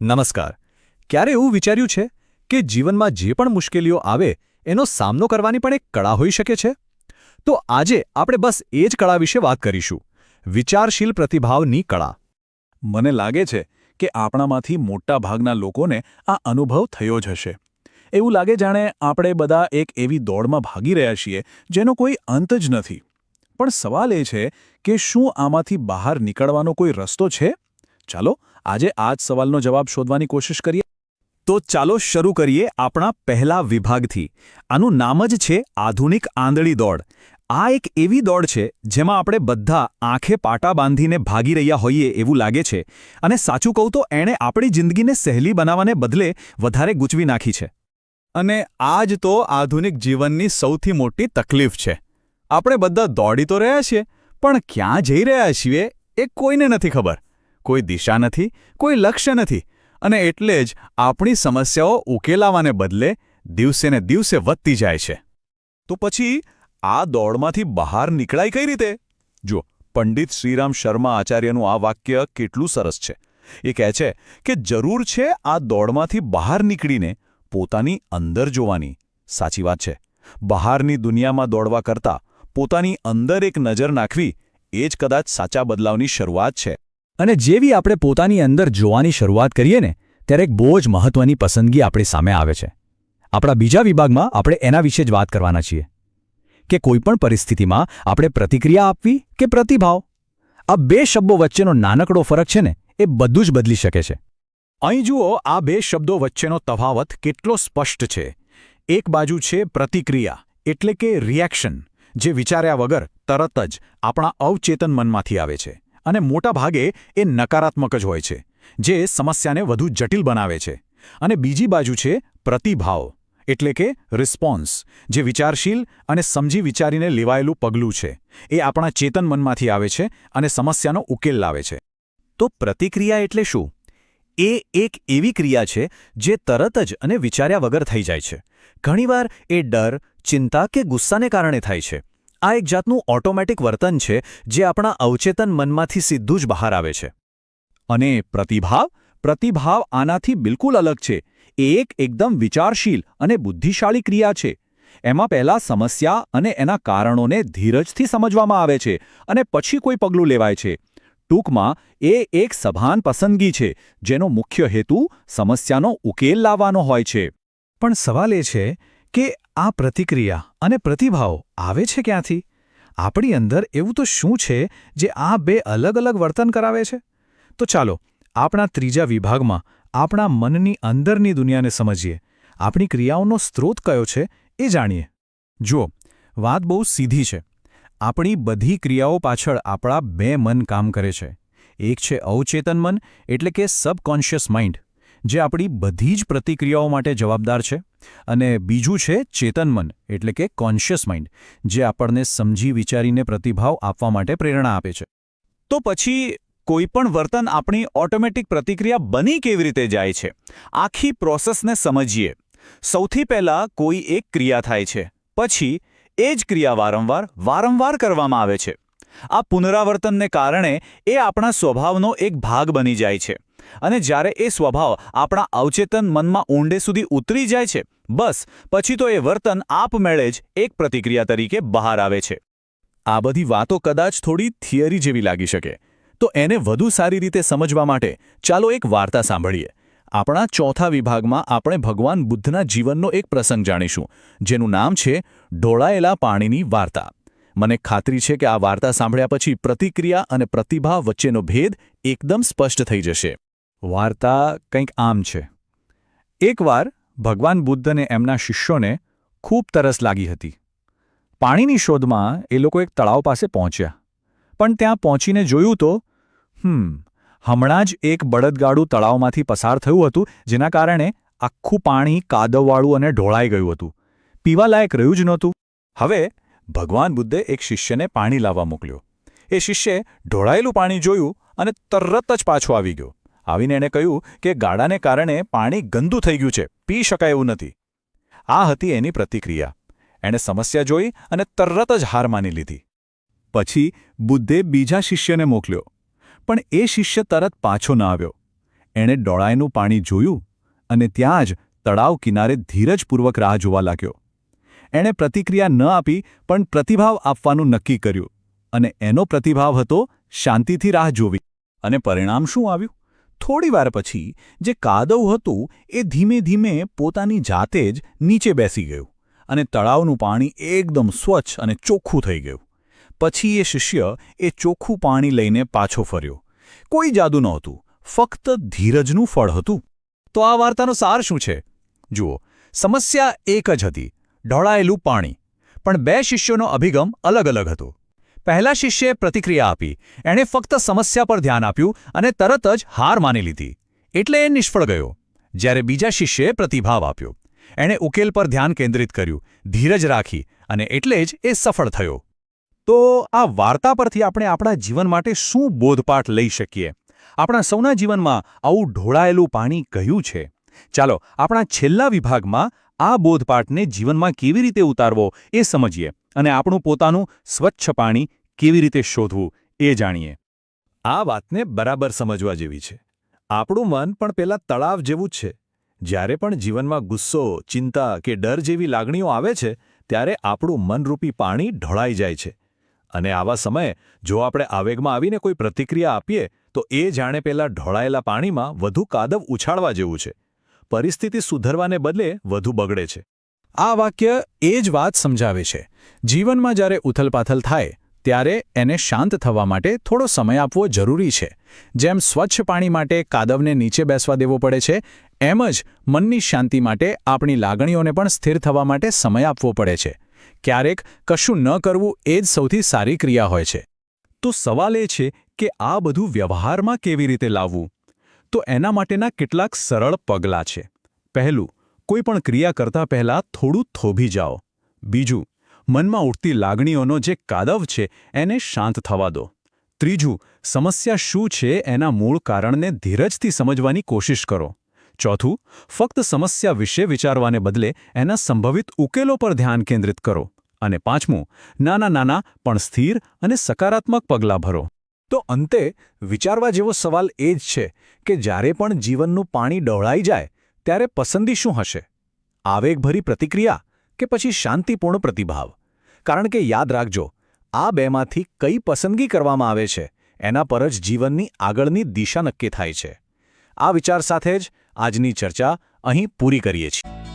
નમસ્કાર. ક્યારે એવું વિચાર્યું છે કે જીવનમાં જે પણ મુશ્કેલીઓ આવે, એનો સામનો કરવાની પણ એક કળા હોઈ શકે છે? તો આજે આપણે બસ એ જ કળા વિશે વાત કરીશું. વિચારશીલ પ્રતિભાવની કળા. મને લાગે છે કે આપણામાંથી મોટાભાગના લોકોને આ અનુભવ થયો જ હશે. એવું લાગે જાણે આપણે બધા એક એવી દોડમાં ભાગી રહ્યા છીએ, જેનો કોઈ અંત જ નથી. પણ સવાલ એ છે કે શું આમાંથી બહાર નીકળવાનો કોઈ રસ્તો છે? ચાલો, આજે આ જ સવાલનો જવાબ શોધવાની કોશિશ કરીએ. તો ચાલો શરૂ કરીએ આપણા પહેલા વિભાગથી. આનું નામ જ છે આધુનિક આંધળી દોડ. આ એક એવી દોડ છે જેમાં આપણે બધા આંખે પાટા બાંધીને ભાગી રહ્યા હોઈએ એવું લાગે છે. અને સાચું કહું તો એણે આપણી જિંદગીને સહેલી બનાવવાને બદલે વધારે ગૂંચવી નાખી છે. અને આ જ તો આધુનિક જીવનની સૌથી મોટી તકલીફ છે. આપણે બધા દોડી તો રહ્યા છીએ, પણ ક્યાં જઈ રહ્યા છીએ એ કોઈને નથી ખબર. કોઈ દિશા નથી, કોઈ લક્ષ્ય નથી અને એટલે જ આપણી સમસ્યાઓ ઉકેલાવાને બદલે દિવસેને દિવસે વધતી જાય છે. તો પછી આ દોડમાંથી બહાર નીકળાય કઈ રીતે? જો પંડિત શ્રીરામ શર્મા આચાર્યનું આ વાક્ય કેટલું સરસ છે. એ કહે છે કે જરૂર છે આ દોડમાંથી બહાર નીકળીને પોતાની અંદર જોવાની. સાચી વાત છે. બહારની દુનિયામાં દોડવા કરતાં પોતાની અંદર એક નજર નાખવી એ જ કદાચ સાચા બદલાવની શરૂઆત છે. અને જેવી આપણે પોતાની અંદર જોવાની શરૂઆત કરીએ ને, ત્યારે એક બહુ જ મહત્વની પસંદગી આપણી સામે આવે છે. આપણા બીજા વિભાગમાં આપણે એના વિશે જ વાત કરવાના છીએ. કે કોઈપણ પરિસ્થિતિમાં આપણે પ્રતિક્રિયા આપવી કે પ્રતિભાવ? આ બે શબ્દો વચ્ચેનો નાનકડો ફરક છે ને, એ બધું જ બદલી શકે છે. અહીં જુઓ, આ બે શબ્દો વચ્ચેનો તફાવત કેટલો સ્પષ્ટ છે. એક બાજુ છે પ્રતિક્રિયા, એટલે કે રિએક્શન જે વિચાર્યા વગર તરત જ આપણા અવચેતન મનમાંથી આવે છે. અને મોટાભાગે એ નકારાત્મક જ હોય છે, જે સમસ્યાને વધુ જટિલ બનાવે છે. અને બીજી બાજુ છે પ્રતિભાવ, એટલે કે રિસ્પોન્સ જે વિચારશીલ અને સમજી વિચારીને લેવાયેલું પગલું છે. એ આપણા ચેતન મનમાંથી આવે છે અને સમસ્યાનો ઉકેલ લાવે છે. તો પ્રતિક્રિયા એટલે શું? એ એક એવી ક્રિયા છે જે તરત જ અને વિચાર્યા વગર થઈ જાય છે. ઘણીવાર એ ડર, ચિંતા કે ગુસ્સાને કારણે થાય છે. આ એક જાતનું ઓટોમેટિક વર્તન છે, જે આપણા અવચેતન મનમાંથી સીધું જ બહાર આવે છે. અને પ્રતિભાવ? પ્રતિભાવ આનાથી બિલકુલ અલગ છે. એ એક એકદમ વિચારશીલ અને બુદ્ધિશાળી ક્રિયા છે. એમાં પહેલા સમસ્યા અને એના કારણોને ધીરજથી સમજવામાં આવે છે અને પછી કોઈ પગલું લેવાય છે. ટૂંકમાં, એ એક સભાન પસંદગી છે, જેનો મુખ્ય હેતુ સમસ્યાનો ઉકેલ લાવવાનો હોય છે. પણ સવાલ એ છે કે આ પ્રતિક્રિયા અને પ્રતિભાવ આવે છે ક્યાંથી? આપણી અંદર એવું તો શું છે જે આ બે અલગ અલગ વર્તન કરાવે છે? તો ચાલો, આપણા ત્રીજા વિભાગમાં આપણા મનની અંદરની દુનિયાને સમજીએ. આપણી ક્રિયાઓનો સ્ત્રોત કયો છે એ જાણીએ. જુઓ, વાત બહુ સીધી છે. આપણી બધી ક્રિયાઓ પાછળ આપણા બે મન કામ કરે છે. એક છે અવચેતન મન, એટલે કે સબકોન્શિયસ માઇન્ડ. જે આપણી બધી જ પ્રતિક્રિયાઓ માટે જવાબદાર છે અને બીજું છે ચેતન મન, એટલે કે કોન્શિયસ માઇન્ડ જે આપણને સમજી વિચારીને પ્રતિભાવ આપવા માટે પ્રેરણા આપે છે. તો પછી કોઈપણ વર્તન આપણી ઓટોમેટિક પ્રતિક્રિયા બની કેવી રીતે જાય છે? આખી પ્રોસેસને સમજીએ. સૌથી પહેલાં કોઈ એક ક્રિયા થાય છે. પછી એ જ ક્રિયા વારંવાર વારંવાર કરવામાં આવે છે. આ પુનરાવર્તનને કારણે એ આપણા સ્વભાવનો એક ભાગ બની જાય છે. અને જ્યારે એ સ્વભાવ આપણા અવચેતન મનમાં ઊંડે સુધી ઉતરી જાય છે, બસ, પછી તો એ વર્તન આપમેળે જ એક પ્રતિક્રિયા તરીકે બહાર આવે છે. આ બધી વાતો કદાચ થોડી થિયરી જેવી લાગી શકે. તો એને વધુ સારી રીતે સમજવા માટે ચાલો એક વાર્તા સાંભળીએ. આપણા ચોથા વિભાગમાં આપણે ભગવાન બુદ્ધના જીવનનો એક પ્રસંગ જાણીશું, જેનું નામ છે ઢોળાયેલા પાણીની વાર્તા. મને ખાતરી છે કે આ વાર્તા સાંભળ્યા પછી પ્રતિક્રિયા અને પ્રતિભાવ વચ્ચેનો ભેદ એકદમ સ્પષ્ટ થઈ જશે. વાર્તા કંઈક આમ છે. એકવાર ભગવાન બુદ્ધને એમના શિષ્યોને ખૂબ તરસ લાગી હતી. પાણીની શોધમાં એ લોકો એક તળાવ પાસે પહોંચ્યા. પણ ત્યાં પહોંચીને જોયું તો, હમ, હમણાં જ એક બળદગાડું તળાવમાંથી પસાર થયું હતું, જેના કારણે આખું પાણી કાદવવાળું અને ઢોળાઈ ગયું હતું. પીવાલાયક રહ્યું જ નહોતું. હવે ભગવાન બુદ્ધે એક શિષ્યને પાણી લાવવા મોકલ્યો. એ શિષ્યે ઢોળાયેલું પાણી જોયું અને તરત જ પાછું આવી ગયો. આવીને એણે કહ્યું કે ગાડાને કારણે પાણી ગંદુ થઈ ગયું છે, પી શકાય એવું નથી. આ હતી એની પ્રતિક્રિયા. એણે સમસ્યા જોઈ અને તરત જ હાર માની લીધી. પછી બુદ્ધે બીજા શિષ્યને મોકલ્યો, પણ એ શિષ્ય તરત પાછો ન આવ્યો. એણે ડોળાયનું પાણી જોયું અને ત્યાં જ તળાવ કિનારે ધીરજપૂર્વક રાહ જોવા લાગ્યો. એણે પ્રતિક્રિયા ન આપી, પણ પ્રતિભાવ આપવાનું નક્કી કર્યું અને એનો પ્રતિભાવ હતો શાંતિથી રાહ જોવી. અને પરિણામ શું આવ્યું? થોડી વાર પછી જે કાદવ હતું એ ધીમે ધીમે પોતાની જાતે જ નીચે બેસી ગયું અને તળાવનું પાણી એકદમ સ્વચ્છ અને ચોખ્ખું થઈ ગયું. પછી એ શિષ્ય એ ચોખ્ખું પાણી લઈને પાછો ફર્યો. કોઈ જાદુ નહોતું, ફક્ત ધીરજનું ફળ હતું. તો આ વાર્તાનો સાર શું છે? જુઓ, સમસ્યા એક જ હતી, ઢોળાયેલું પાણી. પણ બે શિષ્યોનો અભિગમ અલગ અલગ હતો. પહેલા શિષ્યે પ્રતિક્રિયા આપી. એણે ફક્ત સમસ્યા પર ધ્યાન આપ્યું અને તરત જ હાર માની લીધી. એટલે એ નિષ્ફળ ગયો. જ્યારે બીજા શિષ્યએ પ્રતિભાવ આપ્યો. એણે ઉકેલ પર ધ્યાન કેન્દ્રિત કર્યું, ધીરજ રાખી અને એટલે જ એ સફળ થયો. તો આ વાર્તા પરથી આપણે આપણા જીવન માટે શું બોધપાઠ લઈ શકીએ? આપણા સૌના જીવનમાં આવું ઢોળાયેલું પાણી કહ્યું છે? ચાલો, આપણા છેલ્લા વિભાગમાં આ બોધપાઠને જીવનમાં કેવી રીતે ઉતારવો એ સમજીએ અને આપણું પોતાનું સ્વચ્છ પાણી કેવી રીતે શોધવું એ જાણીએ. આ વાતને બરાબર સમજવા જેવી છે. આપણું મન પણ પેલા તળાવ જેવું જ છે. જ્યારે પણ જીવનમાં ગુસ્સો ચિંતા કે ડર જેવી લાગણીઓ આવે છે ત્યારે આપણું મનરૂપી પાણી ઢોળાઈ જાય છે. અને આવા સમયે જો આપણે આવેગમાં આવીને કોઈ પ્રતિક્રિયા આપીએ તો એ જાણે પેલા ઢોળાયેલા પાણીમાં વધુ કાદવ ઉછાળવા જેવું છે. પરિસ્થિતિ સુધરવાને બદલે વધુ બગડે છે. આ વાક્ય એ જ વાત સમજાવે છે. જીવનમાં જ્યારે ઉથલપાથલ થાય ત્યારે એને શાંત થવા માટે થોડો સમય આપવો જરૂરી છે. જેમ સ્વચ્છ પાણી માટે કાદવને નીચે બેસવા દેવો પડે છે, એમ જ મનની શાંતિ માટે આપણી લાગણીઓને પણ સ્થિર થવા માટે સમય આપવો પડે છે. ક્યારેક કશું ન કરવું એ જ સૌથી સારી ક્રિયા હોય છે. તો સવાલ એ છે કે આ બધું વ્યવહારમાં કેવી રીતે લાવવું? તો એના માટેના કેટલાક સરળ પગલાં છે. પહેલું, કોઈ પણ ક્રિયા કરતા પહેલાં થોડું થોભી જાઓ. બીજું મનમાં ઉઠતી લાગણીઓનો જે કાદવ છે, એને શાંત થવા દો. ત્રીજું, સમસ્યા શું છે એના મૂળ કારણને ધીરજથી સમજવાની કોશિશ કરો. ચોથું, ફક્ત સમસ્યા વિશે વિચારવાને બદલે એના સંભવિત ઉકેલો પર ધ્યાન કેન્દ્રિત કરો. અને પાંચમું, નાના નાના, પણ સ્થિર અને સકારાત્મક પગલાં ભરો. તો અંતે, વિચારવા જેવો સવાલ એ જ છે કે જ્યારે પણ જીવનનું પાણી ડહોળાઈ જાય, ત્યારે પસંદી શું હશે? આવેગભરી પ્રતિક્રિયા? કે પછી શાંતિપૂર્ણ પ્રતિભાવ? કારણ કે યાદ રાખજો, આ બેમાંથી કઈ પસંદગી કરવામાં આવે છે, એના પર જ જીવનની આગળની દિશા નક્કી થાય છે. આ વિચાર સાથે જ આજની ચર્ચા અહીં પૂરી કરીએ છીએ.